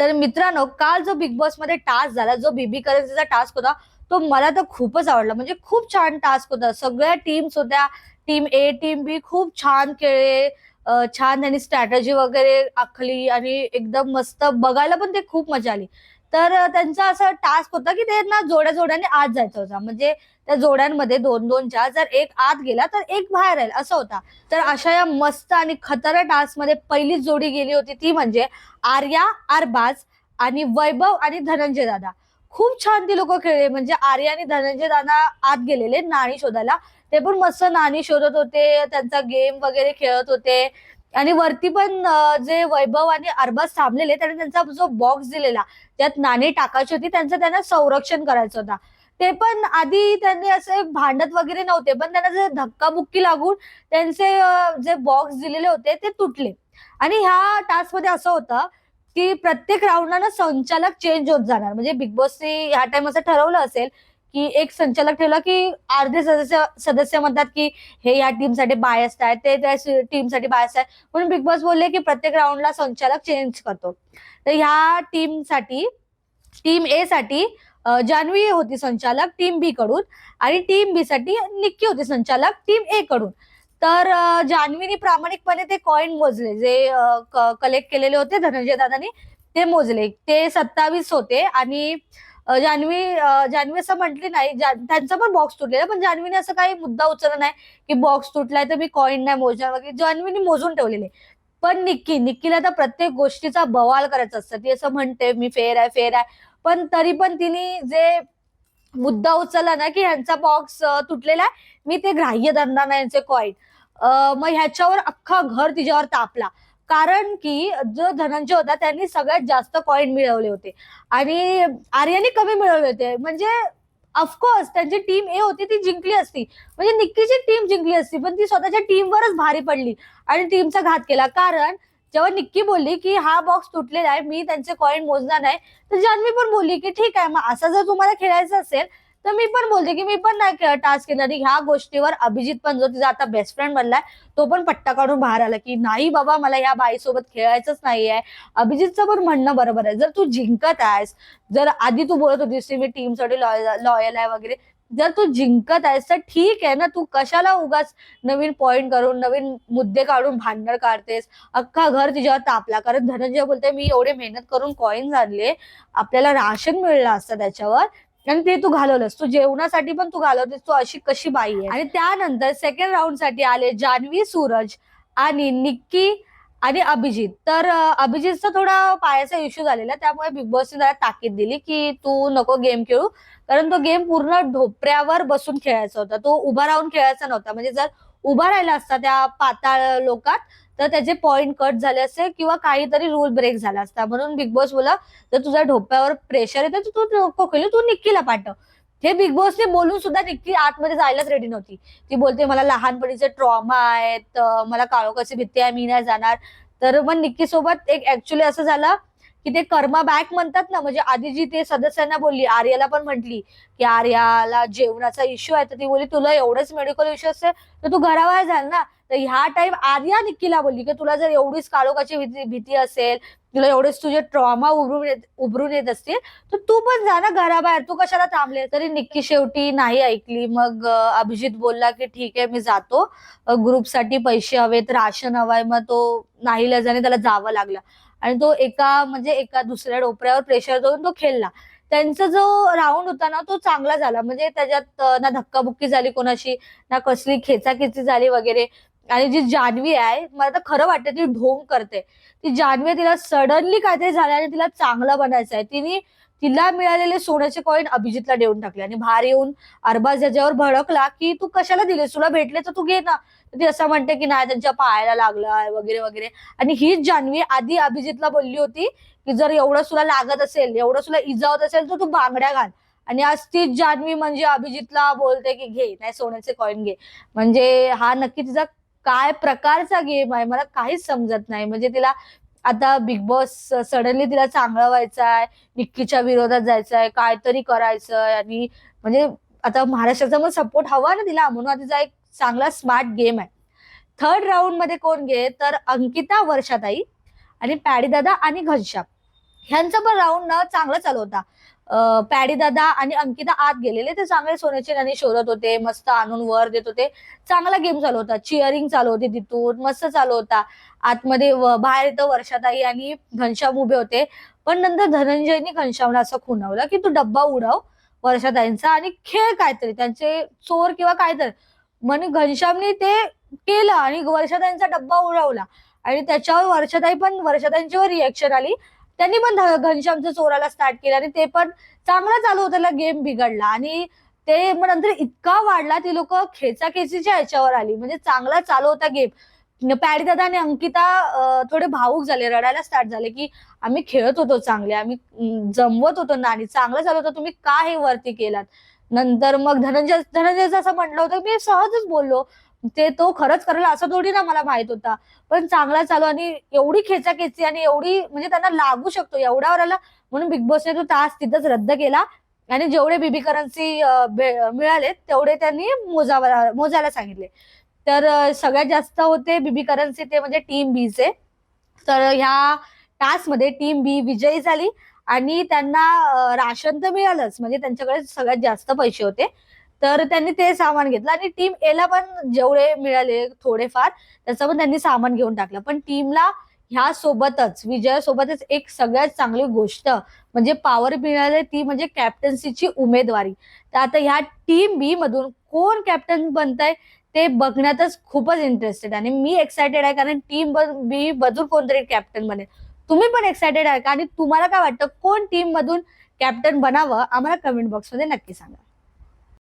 तर मित्रांनो काल जो बिग बॉसमध्ये टास्क झाला जो बीबी करन्सीचा टास्क होता तो मला तर खूपच आवडला. म्हणजे खूप छान टास्क होता. सगळ्या टीम्स होत्या. टीम ए टीम बी खूप छान खेळले. छान त्यांनी स्ट्रॅटजी वगैरे आखली आणि एकदम मस्त बघायला पण ते खूप मजा आली. तर त्यांचा असा टास्क होता की त्यांना जोड्या जोड्याने आत जायचं होता. म्हणजे त्या जोड्यांमध्ये दोन दोनच्या जर एक आत गेला तर एक बाहेर राहील असं होता. तर अशा या मस्त आणि खतरा टास्कमध्ये पहिली जोडी गेली होती ती म्हणजे आर्या आरबाज आणि वैभव आणि धनंजय दादा. खूप छान ती लोक खेळले. म्हणजे आर्या आणि धनंजय दादा आत गेलेले नाणी शोधायला. ते पण मस्त नाणी शोधत होते त्यांचा गेम वगैरे खेळत होते. आणि वरती पण जे वैभव आणि अरबाज थांबलेले त्यांनी त्यांचा जो बॉक्स दिलेला त्यात नाणी टाकायची होती त्यांचं त्यांना संरक्षण करायचं होता. ते पण आधी त्यांनी असे भांडत वगैरे नव्हते पण त्यांना जे धक्काबुक्की लागून त्यांचे जे बॉक्स दिलेले होते ते तुटले. आणि ह्या टास्कमध्ये असं होतं की प्रत्येक राऊंडला ना संचालक चेंज होत जाणार. म्हणजे बिग बॉसने ह्या टाइम असं ठरवलं असेल की एक संचालक ठेवला की अर्धे सदस्य सदस्य म्हणतात की हे या टीमसाठी बायस्ट आहे ते त्या टीमसाठी बायस्ट आहे. म्हणून बिग बॉस बोलले की प्रत्येक राऊंडला संचालक चेंज करतो. तर ह्या टीमसाठी टीम ए साठी जान्हवी होती संचालक टीम बी कडून आणि टीम बी साठी निक्की होती संचालक टीम ए कडून. तर जान्हवीने प्रामाणिकपणे ते कॉइन मोजले. जे कलेक्ट केलेले होते धनंजय दादानी ते मोजले. ते सत्तावीस होते आणि जान्हवी जान्हवी असं म्हटली नाही त्यांचा पण बॉक्स तुटलेला पण जान्हवीने असं काही मुद्दा उचलला नाही की बॉक्स तुटलाय तर मी कॉईन नाही मोजणार वगैरे. जान्हवीने मोजून ठेवलेले. पण निक्की निक्कीला तर प्रत्येक गोष्टीचा बवाल करायचा असतं. ती असं म्हणते मी फेर आहे फेर आहे. पण तरी पण तिने जे मुद्दा उचलला ना की ह्यांचा बॉक्स तुटलेला आहे मी ते ग्राह्य धरणार नाही यांचे कॉईन मग ह्याच्यावर अख्खा घर तिच्यावर तापला. कारण की जो धनंजय होता त्यांनी सगळ्यात जास्त कॉइन मिळवले होते. आणि आर्याने कमी मिळवले होते. म्हणजे ऑफकोर्स त्यांची टीम ए होती ती जिंकली असती. म्हणजे निक्कीची टीम जिंकली असती पण ती स्वतःच्या टीमवरच भारी पडली आणि टीमचा घात केला. कारण जेव्हा निक्की बोलली की हा बॉक्स तुटलेला आहे मी त्यांचे कॉइन मोजणार नाही तर जान्हवी पण बोलली की ठीक आहे मग असं जर तुम्हाला खेळायचं असेल तर मी पण बोलते की मी पण नाही टास्क घेणार. आणि ह्या गोष्टीवर अभिजित पण जो तिचा आता बेस्ट फ्रेंड बनलाय तो पण पट्टा काढून बाहेर आला की नाही बाबा मला या बाईसोबत खेळायचंच नाही आहे अभिजितचं पण म्हणणं बरोबर आहे. जर तू जिंकत आहेस जर आधी तू बोलत होतीस की मी टीमसाठी लॉयल आहे वगैरे जर तू जिंकत आहेस तर ठीक आहे ना तू कशाला उगाच नवीन पॉइंट करून नवीन मुद्दे काढून भांडण काढतेस? अख्खा घर तिच्यावर तापला. कारण धनंजय बोलते मी एवढे मेहनत करून कॉईन्स आणले आपल्याला राशन मिळलं असतं त्याच्यावर आणि ते तू घालवलंस. तू जेवणासाठी पण तू घालवतेस तू अशी कशी बाई आहे आणि त्यानंतर सेकंड राऊंडसाठी आले जान्हवी सूरज आणि निक्की आणि अभिजित. तर अभिजितचा थोडा पायाचा इश्यू झालेला त्यामुळे बिग बॉसने त्याला ताकीद दिली की तू नको गेम खेळू. कारण तो गेम पूर्ण ढोपऱ्यावर बसून खेळायचा होता. तो उभा राहून खेळायचा नव्हता. म्हणजे जर उभा राहिला असता त्या पाताळ लोकात तर त्याचे पॉइंट कट झाले असते किंवा काहीतरी रूल ब्रेक झाला असता. म्हणून बिग बॉस बोला जर तुझ्या ढोप्यावर प्रेशर येतं तर तू नको खेळू तू निक्कीला पाठव हे बिग बॉसने बोलून सुद्धा निक्की आतमध्ये जायलाच रेडी नव्हती. ती बोलते मला लहानपणीचे ट्रॉमा आहेत मला काळोखाची भीती आहे मी नाही जाणार. तर मग निक्की सोबत एक ऍक्च्युली असं झालं की ते कर्मा बॅक म्हणतात ना म्हणजे आधी जी ते सदस्यांना बोलली आर्याला पण म्हटली की आर्याला जेवणाचा इश्यू आहे तर ती बोलली तुला एवढंच मेडिकल इश्यू असते तर तू घराबाहेर झाल ना. तर ह्या टाइम आर्या निक्कीला बोलली की तुला जर एवढीच काळोखाची भीती भीती असेल तुला एवढेच तुझे ट्रॉमा उभरून येत उभरून येत असतील तर तू पण जा ना घराबाहेर तू कशाला थांबले तरी निक्की शेवटी नाही ऐकली. मग अभिजित बोलला की ठीक आहे मी जातो. ग्रुपसाठी पैसे हवेत राशन हवाय. मग तो नाही लजाने त्याला जावं लागलं. आणि तो एका म्हणजे एका दुसऱ्या डोपऱ्यावर प्रेशर देऊन तो खेळला. त्यांचा जो राऊंड होता ना तो चांगला झाला. म्हणजे त्याच्यात ना धक्काबुक्की झाली कोणाशी ना कसली खेचाखेची झाली वगैरे. आणि जी जान्हवी आहे मला तर खरं वाटतं ती ढोंग करते. ती जान्हवी तिला सडनली काहीतरी झालं आणि तिला चांगलं बनायचं आहे. तिने तिला मिळालेले सोन्याचे कॉईन अभिजितला देऊन टाकले आणि बाहेर येऊन अरबाज याच्यावर भडकला की तू कशाला दिलेस? तुला भेटले तर तू घे ना. ती असं म्हणते की नाही त्यांच्या पायाला लागलाय वगैरे वगैरे. आणि हीच जान्हवी आधी अभिजितला बोलली होती की जर एवढं तुला लागत असेल एवढं तुला इजा होत असेल तर तू बांगड्या घाल. आणि आज तीच जान्हवी म्हणजे अभिजितला बोलते की घे नाही सोन्याचे कॉईन घे. म्हणजे हा नक्की तिचा काय प्रकारचा गेम आहे? मला काहीच समजत नाही. म्हणजे तिला आता बिग बॉस सडनली तिला चांगला व्हायचं आहे निक्कीच्या विरोधात जायचं आहे काहीतरी करायचं आहे आणि म्हणजे आता महाराष्ट्राचा मग सपोर्ट हवा ना तिला. म्हणून आता तिचा एक चांगला स्मार्ट गेम आहे. थर्ड राऊंडमध्ये कोण घे तर अंकिता वर्षाताई आणि पॅडी दादा आणि घनश्याम. ह्यांचा पण राऊंड ना चांगला चालू होता. पॅडीदादा पॅडी दादा आणि अंकिता आत गेलेले. ते चांगले सोन्याची नाणी शोधत होते मस्त आणून वर देत होते. चांगला गेम चालू होता. चिअरिंग चालू होती तिथून मस्त चालू होता. आतमध्ये बाहेर येतं वर्षाताई आणि घनश्याम उभे होते. पण नंतर धनंजयनी घनश्यामला असं खुणावलं की तू डब्बा उडव वर्षाताईंचा आणि खेळ काहीतरी त्यांचे चोर किंवा काहीतरी. म्हणून घनश्यामने ते केलं आणि वर्षाताईंचा डब्बा उडवला. आणि त्याच्यावर वर्षाताई पण वर्षाताईंची रिएक्शन आली. त्यांनी पण घनश्यामच्या घनश्यामचं चोराला स्टार्ट केलं आणि ते पण चांगला चालू होता गेम बिघडला. आणि ते मग नंतर इतका वाढला ती लोक खेचाखेचीच्या ह्याच्यावर आली. म्हणजे चांगला चालू होता गेम पॅडी दादा आणि अंकिता थोडे भावूक झाले रडायला स्टार्ट झाले की आम्ही खेळत होतो चांगले आम्ही जमवत होतो नाणी. चांगलं चालू होतं तुम्ही का हे वरती केलात? नंतर मग धनंजय धनंजयचं असं म्हटलं होतं मी सहजच बोललो. ते तो खरंच करेल असं थोडी ना मला माहीत होता. पण चांगला चालू आणि एवढी खेचाखेची आणि एवढी म्हणजे त्यांना लागू शकतो एवढ्यावर आला म्हणून बिग बॉसने तो तास तिथंच रद्द केला. आणि जेवढे बीबी करन्सी मिळाले तेवढे त्यांनी मोजावा मोजायला सांगितले. तर सगळ्यात जास्त होते बीबी करन्सी ते म्हणजे टीम बीचे तर ह्या टास्कमध्ये टीम बी विजयी झाली आणि त्यांना राशन तर मिळालंच. म्हणजे त्यांच्याकडे सगळ्यात जास्त पैसे होते. तर त्यांनी ते सामान घेतलं आणि टीम एला पण जेवढे मिळाले थोडेफार त्याचं पण त्यांनी सामान घेऊन टाकलं. पण टीमला ह्या सोबतच विजयासोबतच एक सगळ्यात चांगली गोष्ट म्हणजे पॉवर मिळाली ती म्हणजे कॅप्टन्सीची उमेदवारी. तर आता ह्या टीम बी मधून कोण कॅप्टन बनतंय ते बघण्यातच खूपच इंटरेस्टेड आणि मी एक्सायटेड आहे कारण टीम बी मधून कोणतरी कॅप्टन बनेल. तुम्ही पण एक्सायटेड आहे का? आणि तुम्हाला काय वाटतं? कोण टीम मधून कॅप्टन बनावं? आम्हाला कमेंट बॉक्समध्ये नक्की सांगा.